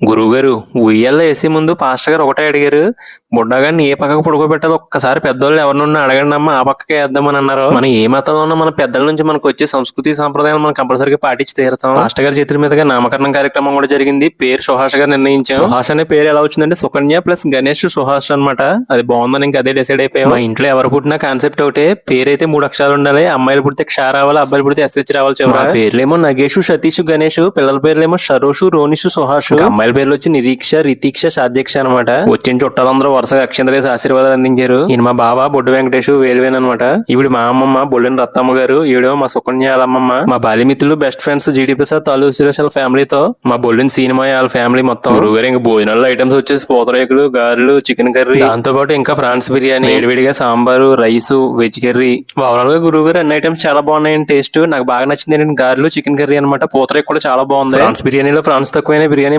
గురువుగారు ఉయ్యాల్లో వేసే ముందు పాస్టర్ గారు ఒకటే అడిగారు బుడ్డగాన్ని ఏ పక్కకు పడుకోబెట్టాలో ఒక్కసారి పెద్దోళ్ళు ఎవరినున్నా అడగండి అమ్మా ఆ పక్కకే వేద్దామని అన్నారు. మనం ఏ మతంలో ఉన్నా మన పెద్దల నుంచి మనకు వచ్చే సంస్కృతి సాంప్రదాయాలు మనం కంపల్సరీగా పాటించి తీరుతాం. పాస్టర్ గారి చేతుల మీదుగా నామకరణం కార్యక్రమం కూడా జరిగింది. పేరు సుహాష్ గారు నిర్ణయించాం. సుహాష్ అనే పేరు ఎలా వచ్చిందంటే సుకన్య ప్లస్ గణేష్ సుహాష్ అన్నమాట. అది బాగుందని ఇంకా అదే డిసైడ్ అయిపోయాం. మా ఇంట్లో ఎవరు పుట్టినా కాన్సెప్ట్ ఒకటే. పేరైతే మూడు అక్షరాలు ఉండాలి అమ్మాయిలు పుడితే క్ష రావాలి అబ్బాయిలు పుడితే ఎస్హెచ్ రావాలి చివర. పేర్లేమో నగేష్ సతీష్ గణేష్ పిల్లల పేర్లేమో షరోషు రోనిష్ సుహాష్. అమ్మాయిల పేర్లు వచ్చి నిరీక్ష రితీక్ష సాధ్యక్ష అనమాట వచ్చిన చుట్టాలందరూ వరుసగా అక్షంతలేసి ఆశీర్వాదాలు అందించారు. ఈయన మా బావ బొడ్డు వెంకటేష్ వేలువేన్ అనమాట ఈవిడ మా అమ్మమ్మ బొల్లిన రత్తమ్మ గారు ఈవిడేమో మా సుకన్య వాళ్ళ అమ్మమ్మ మా బాల్యమిత్రులు బెస్ట్ ఫ్రెండ్స్ జీడి ప్రసాద్ తాలూ సురేష్ వాళ్ళ ఫ్యామిలీతో. మా బొల్లిన సినిమా వాళ్ళ ఫ్యామిలీ మొత్తం. గురుగారు ఇంకా భోజనాల్లో ఐటమ్స్ వచ్చేసి పూతరేకులు గారెలు చికెన్ కర్రీ దాంతో పాటు ఇంకా ఫ్రాన్స్ బిర్యానీ. వేడివేడిగా సాంబారు రైస్ వెజ్ కర్రీ ఓవరాల్గా గురువు గారు అన్ని ఐటమ్స్ చాలా బాగున్నాయండి టేస్ట్ నాకు బాగా నచ్చింది ఏంటంటే గారెలు చికెన్ కర్రీ అనమాట పూతరేకు కూడా చాలా బాగుంది. ఫ్రాన్స్ బిర్యానీలో ఫ్రాన్స్ తక్కువైన బిర్యానీ